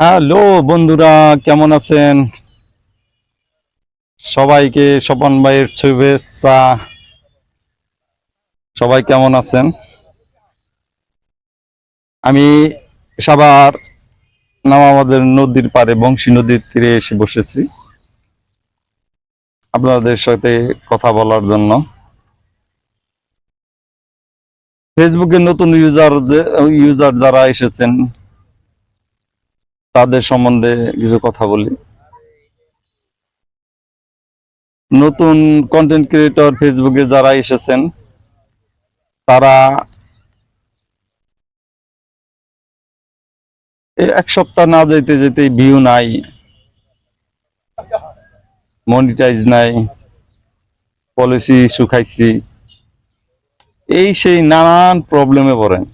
Hello বন্ধুরা, কেমন আছেন? সবাইকে স্বপন ভাইয়ের শুভেচ্ছা। সবাই কেমন আছেন? আমি সাবার নামাবাদের নদীর পারে বংশী নদীর তীরে এসে বসেছি। আপনাদের সাথে কথা বলার জন্য। ফেসবুকে নতুন ইউজার ইউজার যারা এসেছেন তাদের সম্বন্ধে কিছু কথা বলি। নতুন কন্টেন্ট ক্রিয়েটর ফেসবুকে যারা এসেছেন, তারা এক সপ্তাহ না যেতে যেতে ভিউ নাই মনিটাইজ নাই পলিসি শুকাইছি এই সেই নানান প্রবলেমে পড়েন।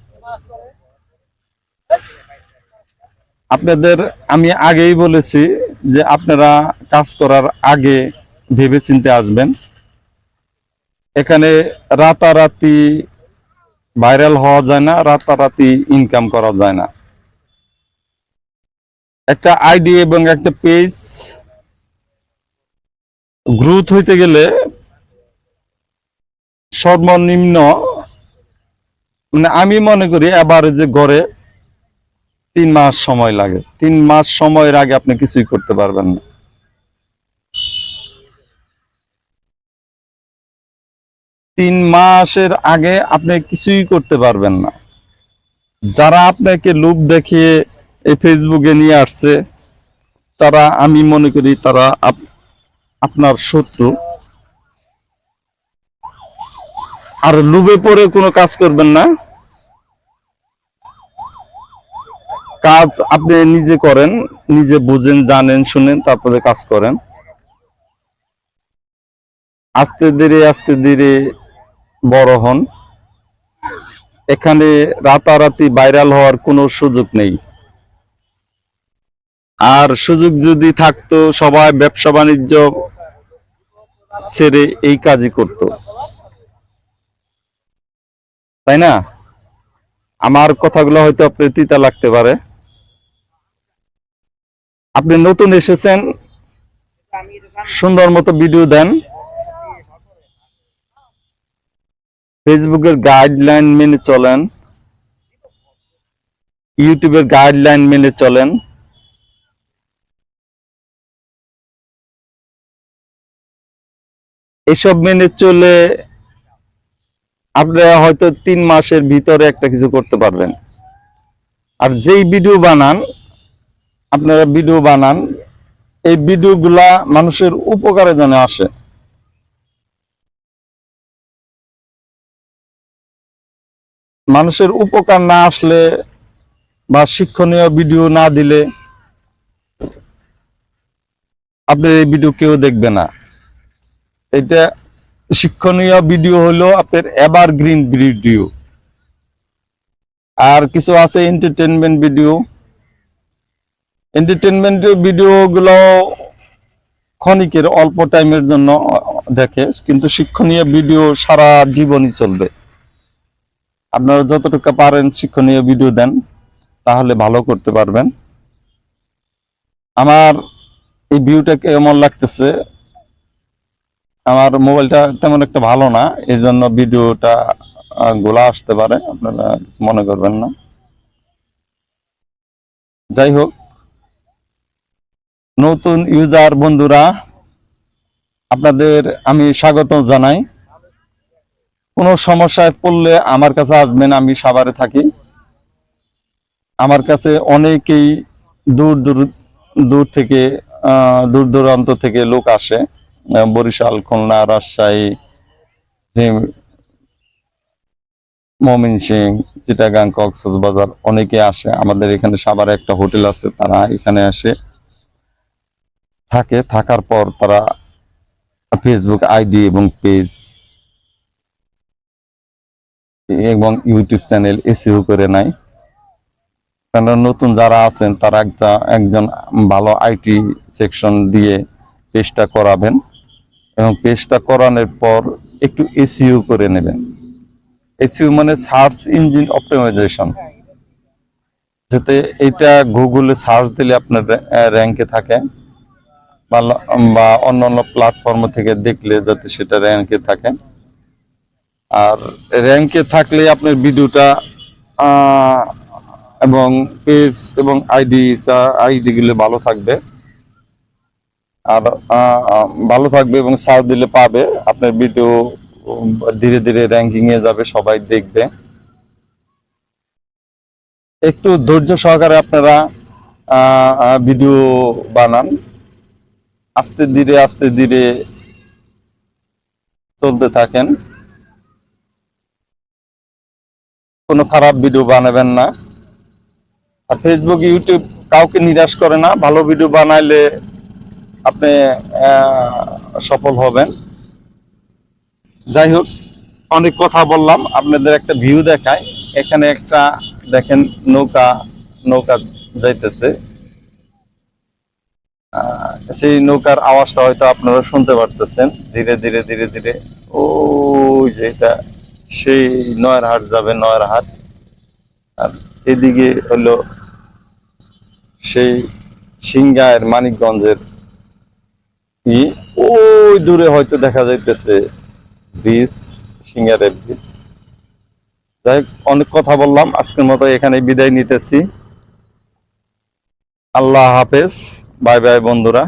আপনাদের, আমি আগেই বলেছি যে আপনারা কাজ করার আগে ভেবে চিনতে আসবেন। এখানে রাতারাতি ভাইরাল হওয়া যায় না, রাতারাতি ইনকাম করা যায় না। একটা আইডি এবং একটা পেজ গ্রোথ হইতে গেলে সর্বনিম্ন মানে আমি মনে করি এবারে যে গড়ে তিন মাস সময় লাগে। তিন মাস সময়ের আগে আপনি কিছুই করতে পারবেন না। তিন মাসের আগে আপনি কিছুই করতে পারবেন না। যারা আপনাকে লুপ দেখিয়ে এই ফেসবুকে নিয়ে আসছে, তারা আমি মনে করি তারা আপনার শত্রু। আর লুবে পরে কোনো কাজ করবেন না। কাজ আপনি নিজে করেন, নিজে বুঝেন, জানেন, শুনেন, তারপরে কাজ করেন। আস্তে ধীরে আস্তে ধীরে বড় হন। এখানে রাতারাতি ভাইরাল হওয়ার কোনো সুযোগ নেই। আর সুযোগ যদি থাকতো, সবাই ব্যবসা বাণিজ্য ছেড়ে এই কাজই করত। তাই না? আমার কথাগুলো হয়তো আপনার তিতা লাগতে পারে। আপনি নতুন এসেছেন, সুন্দর মতো ভিডিও দেন। ফেসবুকের গাইডলাইন মেনে চলেন। ইউটিউবের গাইডলাইন মেনে চলেন। এসব মেনে চলে আপনারা হয়তো তিন মাসের ভিতরে একটা কিছু করতে পারবেন। আর যেই ভিডিও বানান আপনারা ভিডিও বানান, এই ভিডিওগুলা মানুষের উপকারে যেন আসে। মানুষের উপকার না আসলে বা শিক্ষণীয় ভিডিও না দিলে আপনার এই ভিডিও কেউ দেখবে না। এটা শিক্ষণীয় ভিডিও হলো আপনার এভারগ্রিন ভিডিও। আর কিছু আছে এন্টারটেনমেন্ট ভিডিও। এন্টারটেনমেন্ট ভিডিও গুলো ক্ষণিকের অল্প টাইমের জন্য দেখে, কিন্তু শিক্ষণীয় ভিডিও সারা জীবনই চলবে। আপনারা যতটুকু পারেন শিক্ষণীয় ভিডিও দেন, তাহলে ভালো করতে পারবেন। আমার এই ভিউটা কেমন লাগতেছে? আমার মোবাইলটা তেমন একটা ভালো না এই জন্য ভিডিওটা গোলা আসতে পারে, আপনারা মনে করবেন না। যাই হোক নতুন ইউজার বন্ধুরা, আপনাদের আমি স্বাগত জানাই। কোনো সমস্যায় পড়লে আমার কাছে আসবেন, আমি সাভারে থাকি। আমার কাছে অনেকেই দূর দূর দূর থেকে দূর দূরান্ত থেকে লোক আসে। বরিশাল, খুলনা, রাজশাহী হিম- ময়মনসিং চিটাগাং, কক্সবাজার অনেকে আসে। আমাদের এখানে সাভারে একটা হোটেল আছে, তারা এখানে আসে। থাকে, থাকার পর তারা ফেসবুক আইডি এবং পেজ এবং ইউটিউব চ্যানেল এসিও করে নাই কারণ নতুন যারা আছেন, তারা একজন ভালো আইটি সেকশন দিয়ে পেজটা করাবেন এবং পেজটা করানোর পর একটু এসিও করে নেবেন। এসিও মানে সার্চ ইঞ্জিন অপটিমাইজেশন যাতে এটা গুগলে সার্চ দিলে আপনার র্যাঙ্কে থাকে। বা বা অন্যান্য প্ল্যাটফর্ম থেকে দেখলে যাতে সেটা র্যাঙ্কে থাকে। আর র্যাঙ্কে থাকলে আপনার ভিডিওটা এবং পেজ এবং আইডিটা আইডি গুলো ভালো থাকবে। আর ভালো থাকবে এবং সার্চ দিলে পাবে। আপনার ভিডিও ধীরে ধীরে র্যাঙ্কিং এ যাবে, সবাই দেখবে। একটু ধৈর্য সহকারে আপনারা ভিডিও বানান। আস্তে ধীরে আস্তে ধীরে চলতে থাকেন। কোনো খারাপ ভিডিও বানাবেন না। আর ফেসবুক ইউটিউব কাউকে নিরাশ করে না। ভালো ভিডিও বানাইলে আপনি সফল হবেন। যাই হোক, অনেক কথা বললাম। আপনাদের একটা ভিউ দেখায় এখানে একটা দেখেন নৌকা নৌকা যাইতেছে। সেই নৌকার আওয়াজটা হয়তো আপনারা শুনতে পারতেছেন। ধীরে ধীরে ধীরে ধীরে। ওই যে এটা, সেই নয়রহাট যাবে নয়রহাট আর এদিকে হলো সেই সিংগায়ের মানিকগঞ্জের ই। ওই দূরে হয়তো দেখা যাইতেছে ব্রিজ সিঙ্গারের ব্রিজ। যাই অনেক কথা বললাম। আজকের মতো এখানে বিদায় নিতেছি। আল্লাহ হাফেজ। বাই বাই বন্ধুরা।